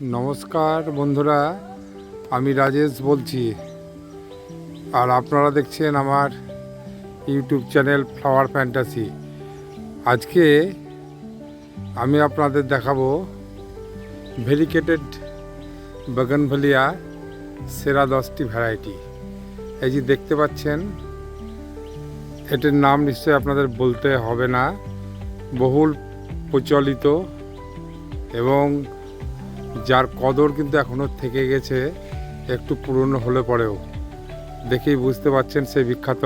নমস্কার বন্ধুরা, আমি রাজেশ বলছি। আর আপনারা দেখছেন আমার ইউটিউব চ্যানেল ফ্লাওয়ার ফ্যান্টাসি। আজকে আমি আপনাদের দেখাবো ভেরিকেটেড বাগানভলিয়া সেরা দশটি ভ্যারাইটি। এই যে দেখতে পাচ্ছেন, এটার নাম নিশ্চয়ই আপনাদের বলতে হবে না। বহুল প্রচলিত এবং যার কদর কিন্তু এখনও থেকে গেছে, একটু পুরনো হলে পরেও। দেখেই বুঝতে পারছেন সেই বিখ্যাত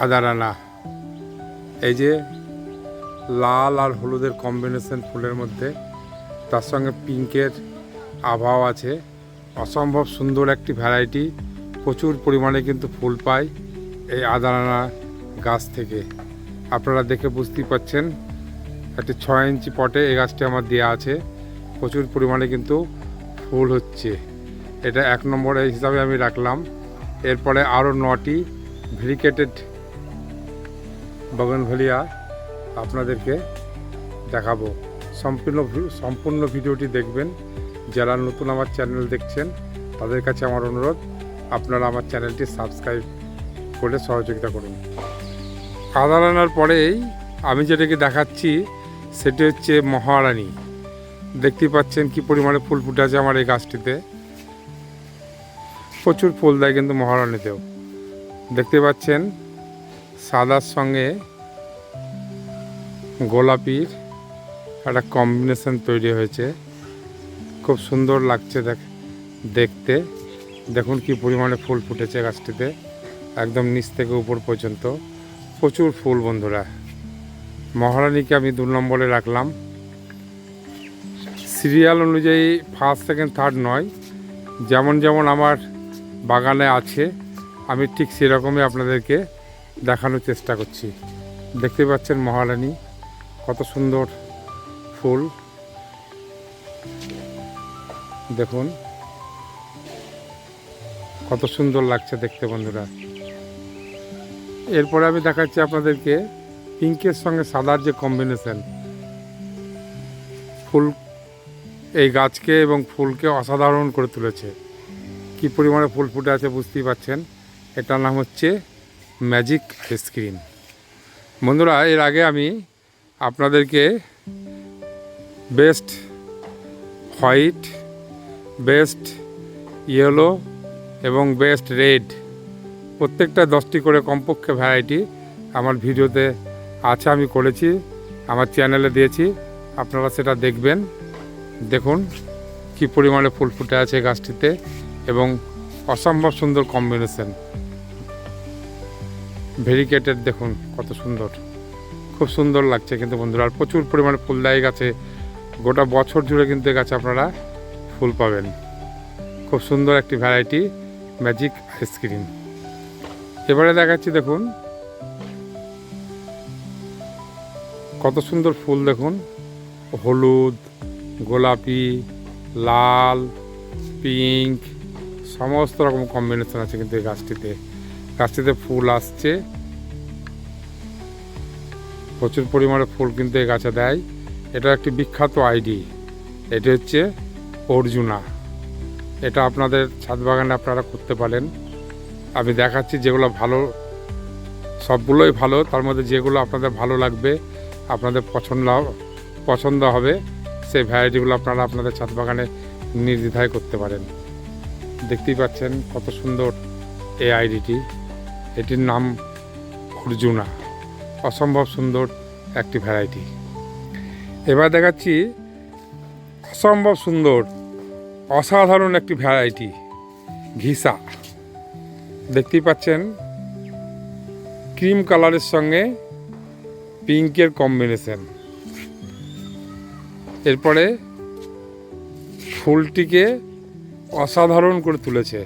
আদারানা। এই যে লাল আর হলুদের কম্বিনেশন ফুলের মধ্যে, তার সঙ্গে পিঙ্কের আবহাওয়া আছে। অসম্ভব সুন্দর একটি ভ্যারাইটি প্রচুর পরিমাণে কিন্তু ফুল পায় এই আদারানা গাছ থেকে। আপনারা দেখে বুঝতেই পাচ্ছেন একটি ছয় ইঞ্চি পটে এই গাছটি আমার দেওয়া আছে। প্রচুর পরিমাণে কিন্তু ফুল হচ্ছে। এটা এক নম্বরে হিসাবে আমি রাখলাম। এরপরে আরও নটি ভেরিকেটেড বাগানভলিয়া আপনাদেরকে দেখাবো। সম্পূর্ণ সম্পূর্ণ ভিডিওটি দেখবেন। যারা নতুন আমার চ্যানেল দেখছেন, তাদের কাছে আমার অনুরোধ, আপনারা আমার চ্যানেলটি সাবস্ক্রাইব করে সহযোগিতা করুন। আদার আনার পরেই আমি যেটাকে দেখাচ্ছি, সেটি হচ্ছে মহারানী। দেখতেই পাচ্ছেন কি পরিমাণে ফুল ফুটে আছে আমার এই গাছটিতে। প্রচুর ফুল দেয় কিন্তু মহারানীতেও দেখতে পাচ্ছেন, সাদার সঙ্গে গোলাপির একটা কম্বিনেশন তৈরি হয়েছে। খুব সুন্দর লাগছে দেখ, দেখতে। দেখুন কি পরিমাণে ফুল ফুটেছে গাছটিতে, একদম নিচ থেকে উপর পর্যন্ত। প্রচুর ফুল বন্ধুরা। মহারানীকে আমি দু নম্বরে রাখলাম। সিরিয়াল অনুযায়ী ফার্স্ট সেকেন্ড থার্ড নয়। যেমন যেমন আমার বাগানে আছে, আমি ঠিক সেরকমই আপনাদেরকে দেখানোর চেষ্টা করছি। দেখতে পাচ্ছেন মহারানী, কত সুন্দর ফুল। দেখুন, কত সুন্দর লাগছে দেখতে বন্ধুরা। এরপরে আমি দেখাচ্ছি আপনাদেরকে পিঙ্কের সঙ্গে সাদার যে কম্বিনেশন ফুল এই গাছকে এবং ফুলকে অসাধারণ করে তুলেছে। কি পরিমাণে ফুল ফুটে আছে বুঝতেই পাচ্ছেন এটার নাম হচ্ছে ম্যাজিক আইসক্রিম বন্ধুরা, এর আগে আমি আপনাদেরকে বেস্ট হোয়াইট, বেস্ট ইয়েলো এবং বেস্ট রেড প্রত্যেকটা দশটি করে কমপক্ষে ভ্যারাইটি আমার ভিডিওতে আছে, আমি করেছি, আমার চ্যানেলে দিয়েছি, আপনারা সেটা দেখবেন। দেখুন কি পরিমাণে ফুল ফুটে আছে গাছটিতে এবং অসম্ভব সুন্দর কম্বিনেশন ভেরিকেটেড দেখুন, কত সুন্দর। খুব সুন্দর লাগছে কিন্তু বন্ধুরা, আর প্রচুর পরিমাণে ফুল দেয় গাছে। গোটা বছর জুড়ে কিন্তু গাছে আপনারা ফুল পাবেন। খুব সুন্দর একটি ভ্যারাইটি ম্যাজিক আইসক্রিম এবারে দেখাচ্ছি দেখুন, কত সুন্দর ফুল দেখুন। হলুদ গোলাপি, লাল, পিঙ্ক, সমস্ত রকম কম্বিনেশন আছে কিন্তু এই গাছটিতে। গাছটিতে ফুল আসছে। প্রচুর পরিমাণে ফুল কিন্তু এই গাছে দেয়। এটা একটি বিখ্যাত আইডি এটি হচ্ছে অর্জুনা। এটা আপনাদের ছাদ বাগানে আপনারা করতে পারেন। আমি দেখাচ্ছি যেগুলো ভালো, সবগুলোই ভালো। তার মধ্যে যেগুলো আপনাদের ভালো লাগবে, আপনাদের পছন্দ পছন্দ হবে সেই ভ্যারাইটিগুলো আপনারা আপনাদের ছাদ বাগানে নির্দ্বিধায় করতে পারেন। দেখতেই পাচ্ছেন কত সুন্দর এই আইডিটি এটির নাম অর্জুনা অসম্ভব সুন্দর একটি ভ্যারাইটি এবার দেখাচ্ছি অসম্ভব সুন্দর, অসাধারণ একটি ভ্যারাইটি ঘিসা। দেখতেই পাচ্ছেন ক্রিম কালারের সঙ্গে পিঙ্কের কম্বিনেশন এরপরে ফুলটিকে অসাধারণ করে তুলেছে।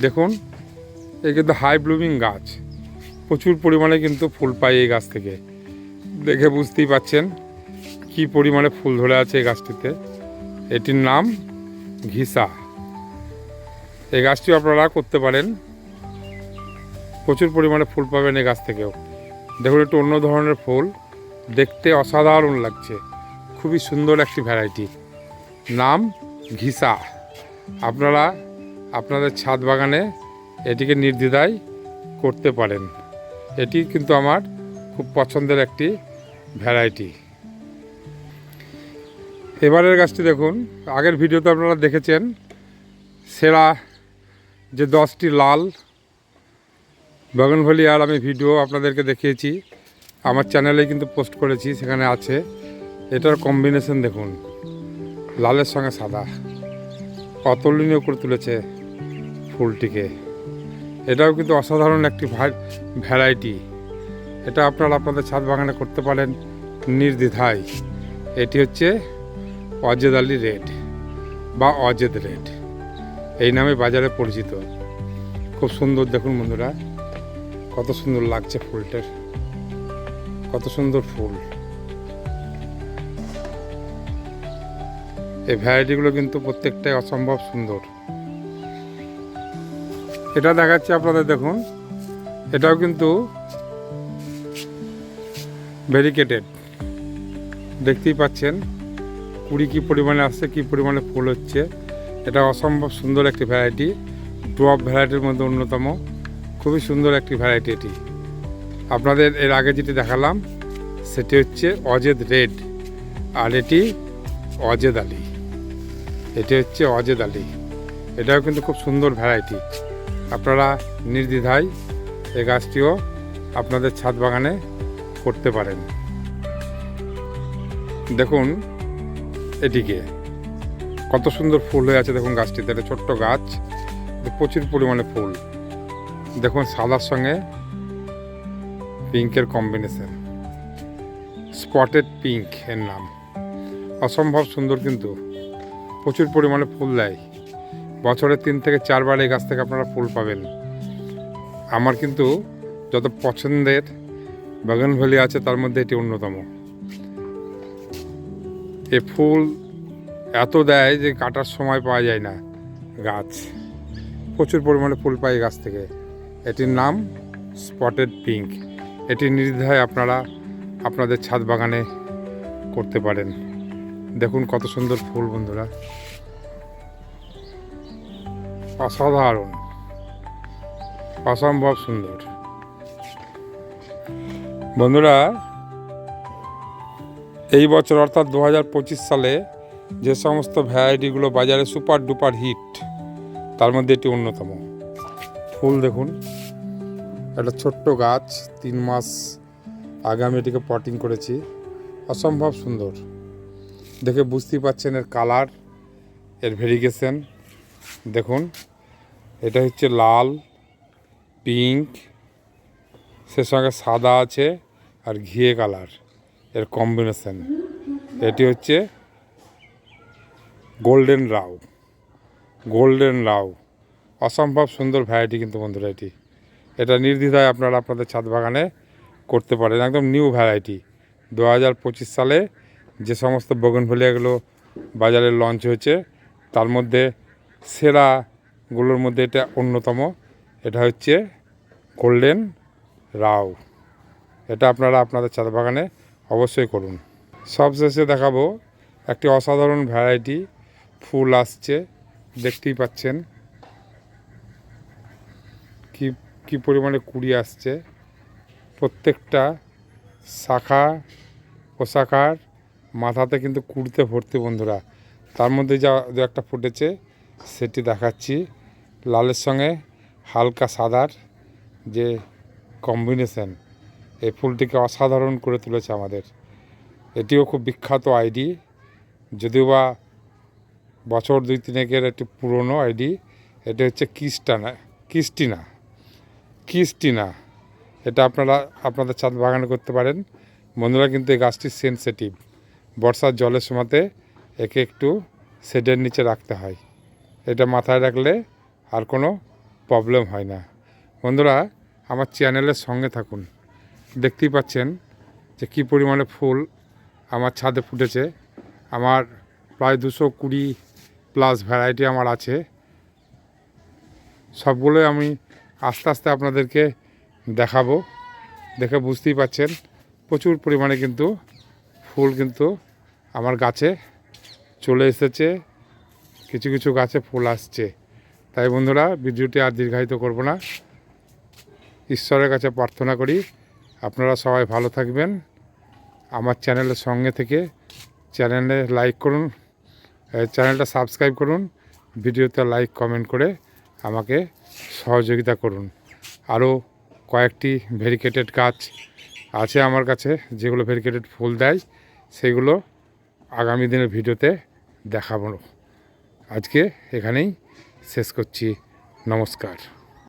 দেখুন এই কিন্তু হাই ব্লুমিং গাছ। প্রচুর পরিমাণে কিন্তু ফুল পাই এই গাছ থেকে। দেখে বুঝতেই পাচ্ছেন কি পরিমাণে ফুল ধরে আছে এই গাছটিতে। এটির নাম ঘিসা। এই গাছটি আপনারা করতে পারেন। প্রচুর পরিমাণে ফুল পাবেন এই গাছ থেকেও। দেখুন, একটু অন্য ধরনের ফুল। দেখতে অসাধারণ লাগছে। খুবই সুন্দর একটি ভ্যারাইটি নাম ঘিসা। আপনারা আপনাদের ছাদ বাগানে এটিকে নির্দ্বিধায় করতে পারেন। এটি কিন্তু আমার খুব পছন্দের একটি ভ্যারাইটি এবারের গাছটি দেখুন, আগের ভিডিওতে আপনারা দেখেছেন, সেরা যে দশটি লাল আর আমি ভিডিও আপনাদেরকে দেখিয়েছি, আমার চ্যানেলে কিন্তু পোস্ট করেছি, সেখানে আছে। এটার কম্বিনেশন দেখুন। লালের সঙ্গে সাদা। অতুলনীয় করে তুলেছে ফুলটিকে। এটাও কিন্তু অসাধারণ একটি ভ্যারাইটি এটা আপনারা আপনাদের ছাদ বাগানে করতে পারেন নির্দ্বিধায়। এটি হচ্ছে অজেদ আলী রেড বা অজেদ রেড এই নামে বাজারে পরিচিত। খুব সুন্দর দেখুন বন্ধুরা। কত সুন্দর লাগছে ফুলটার। কত সুন্দর ফুল। এই ভ্যারাইটিগুলো কিন্তু প্রত্যেকটাই অসম্ভব সুন্দর। এটা দেখাচ্ছে আপনাদের দেখুন। এটাও কিন্তু ভেরিকেটেড দেখতেই পাচ্ছেন কুড়ি কী পরিমাণে আসছে, কী পরিমাণে ফুল হচ্ছে। এটা অসম্ভব সুন্দর একটি ভ্যারাইটি ড্রপ ভ্যারাইটির মধ্যে অন্যতম। খুবই সুন্দর একটি ভ্যারাইটি এটি। আপনাদের এর আগে যেটি দেখালাম, সেটি হচ্ছে অজেদ রেড আর এটি অজেদ আলী। এটি হচ্ছে অজেদ আলী। এটাও কিন্তু খুব সুন্দর ভ্যারাইটি আপনারা নির্দ্বিধায় এই গাছটিও আপনাদের ছাদ বাগানে করতে পারেন। দেখুন এটিকে কত সুন্দর ফুল হয়ে আছে দেখুন গাছটিতে। এটা ছোট্ট গাছ প্রচুর পরিমাণে ফুল। দেখুন, সাদার সঙ্গে পিঙ্কের কম্বিনেশন স্পটেড পিঙ্ক এর নাম। অসম্ভব সুন্দর কিন্তু প্রচুর পরিমাণে ফুল দেয়। বছরে তিন থেকে চারবার এই গাছ থেকে আপনারা ফুল পাবেন। আমার কিন্তু যত পছন্দের বাগানভ্যালি আছে, তার মধ্যে এটি অন্যতম। এ ফুল এত দেয় যে কাটার সময় পাওয়া যায় না। গাছ। প্রচুর পরিমাণে ফুল পাই গাছ থেকে। এটির নাম স্পটেড পিঙ্ক। এটি নির্দ্বিধায় আপনারা আপনাদের ছাদ বাগানে করতে পারেন। দেখুন কত সুন্দর ফুল বন্ধুরা। অসাধারণ। অসম্ভব সুন্দর। বন্ধুরা, এই বছর অর্থাৎ দু হাজার পঁচিশ সালে যে সমস্ত ভ্যারাইটিগুলো বাজারে সুপার ডুপার হিট, তার মধ্যে এটি অন্যতম। ফুল দেখুন, একটা ছোট্ট গাছ, তিন মাস আগে আমি এটিকে পটিং করেছি। অসম্ভব সুন্দর। দেখে বুঝতেই পাচ্ছেন এর কালার, এর ভেরিগেশন। দেখুন, এটা হচ্ছে লাল, পিঙ্ক সে সঙ্গে সাদা আছে আর ঘিয়ে কালার, এর কম্বিনেশন। এটি হচ্ছে গোল্ডেন রাউ গোল্ডেন রাউ অসম্ভব সুন্দর ভ্যারাইটি কিন্তু বন্ধুরা এটি। এটা নির্দ্বিধায় আপনারা আপনাদের ছাদ বাগানে করতে পারেন, একদম নিউ ভ্যারাইটি দু হাজার পঁচিশ সালে যে সমস্ত বগনভেলিয়াগুলো বাজারে লঞ্চ হয়েছে, তার মধ্যে সেরাগুলোর মধ্যে এটা অন্যতম। এটা হচ্ছে গোল্ডেন রাও এটা আপনারা আপনাদের ছাদ বাগানে অবশ্যই করুন। সবশেষে দেখাবো একটি অসাধারণ ভ্যারাইটি ফুল আসছে, দেখতেই পাচ্ছেন। কি কি পরিমাণে কুড়ি আসছে। প্রত্যেকটা শাখা পোশাকার মাথাতে কিন্তু কুড়তে ভর্তি বন্ধুরা। তার মধ্যে যা, দু একটা ফুটেছে, সেটি দেখাচ্ছি। লালের সঙ্গে হালকা সাদার যে কম্বিনেশন এই ফুলটিকে অসাধারণ করে তুলেছে আমাদের। এটিও খুব বিখ্যাত আইডি। যদিও বা বছর দুই তিনেকের একটি পুরনো আইডি, এটা হচ্ছে কিস্টানা, কিস্টিনা কিস্টিনা। এটা আপনারা, আপনাদের ছাদ বাগানে করতে পারেন। বন্ধুরা কিন্তু এই গাছটি সেন্সিটিভ বর্ষার জলের সময়তে একে একটু শেডের নিচে রাখতে হয়। এটা মাথায় রাখলে আর কোনো প্রবলেম হয় না। বন্ধুরা, আমার চ্যানেলের সঙ্গে থাকুন। দেখতেই পাচ্ছেন যে কী পরিমাণে ফুল আমার ছাদে ফুটেছে। আমার প্রায় দুশো কুড়ি প্লাস ভ্যারাইটি আমার আছে। সবগুলোই আমি আস্তে আস্তে আপনাদেরকে দেখাবো। দেখে বুঝতেই পাচ্ছেন, প্রচুর পরিমাণে কিন্তু ফুল কিন্তু আমার গাছে চলে এসেছে। কিছু কিছু গাছে ফুল আসছে। তাই বন্ধুরা, ভিডিওটি আর দীর্ঘায়িত করব না। ঈশ্বরের কাছে প্রার্থনা করি, আপনারা সবাই ভালো থাকবেন। আমার চ্যানেলের সঙ্গে থেকে চ্যানেলে লাইক করুন চ্যানেলটা সাবস্ক্রাইব করুন, ভিডিওতে লাইক, কমেন্ট করে আমাকে সহযোগিতা করুন। আরও কয়েকটি ভেরিকেটেড গাছ আছে আমার কাছে, যেগুলো ভেরিকেটেড ফুল দেয়। সেগুলো আগামী দিনের ভিডিওতে দেখাবো। আজকে এখানেই শেষ করছি। নমস্কার।